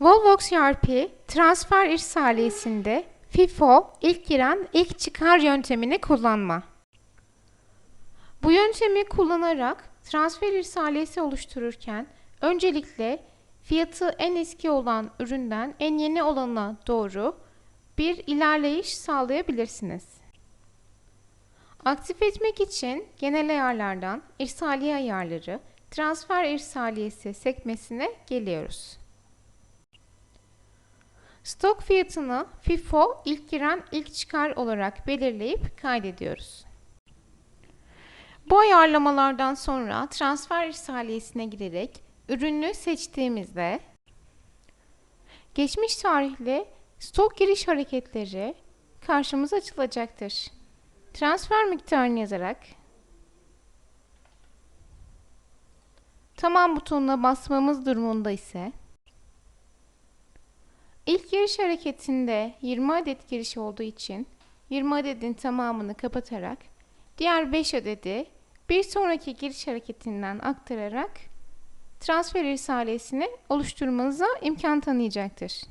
Volvox ERP transfer irsaliyesinde FIFO ilk giren ilk çıkar yöntemini kullanma. Bu yöntemi kullanarak transfer irsaliyesi oluştururken öncelikle fiyatı en eski olan üründen en yeni olana doğru bir ilerleyiş sağlayabilirsiniz. Aktif etmek için genel ayarlardan irsaliye ayarları, transfer irsaliyesi sekmesine geliyoruz. Stok fiyatını FIFO ilk giren ilk çıkar olarak belirleyip kaydediyoruz. Bu ayarlamalardan sonra transfer irsaliyesine girerek ürünü seçtiğimizde geçmiş tarihli stok giriş hareketleri karşımıza açılacaktır. Transfer miktarını yazarak tamam butonuna basmamız durumunda ise giriş hareketinde 20 adet giriş olduğu için 20 adetin tamamını kapatarak diğer 5 adedi bir sonraki giriş hareketinden aktararak transfer irsaliyesini oluşturmanıza imkan tanıyacaktır.